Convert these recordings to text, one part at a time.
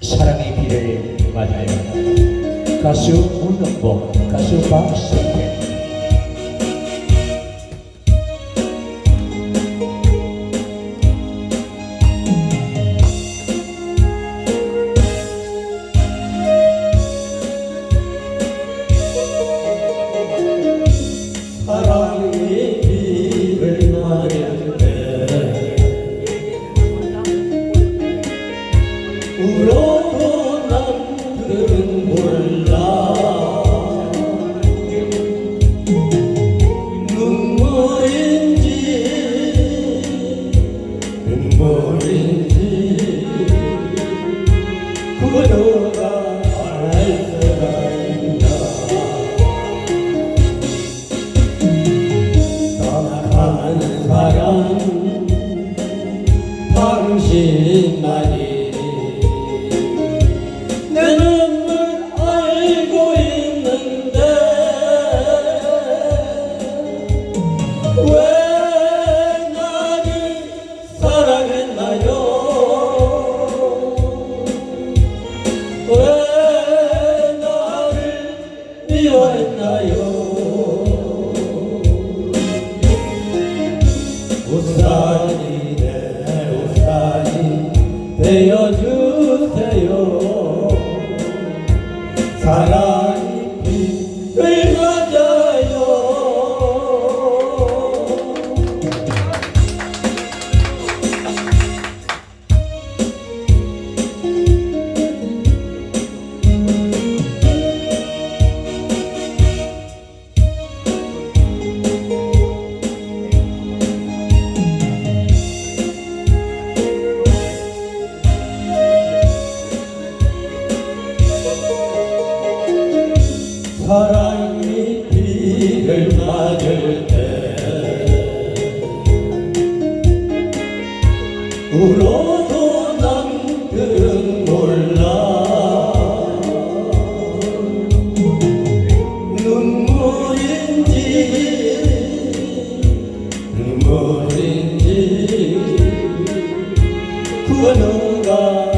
사랑의 비를 맞아요. 가수 문은봉 가수 박승 그 되어주세요. 사랑이 맞아요 울어도 남들은 몰라. 눈물인지 눈물인지. 그거 누가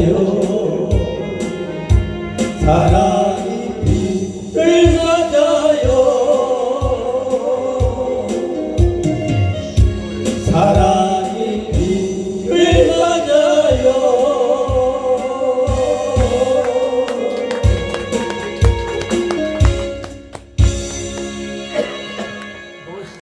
Señor.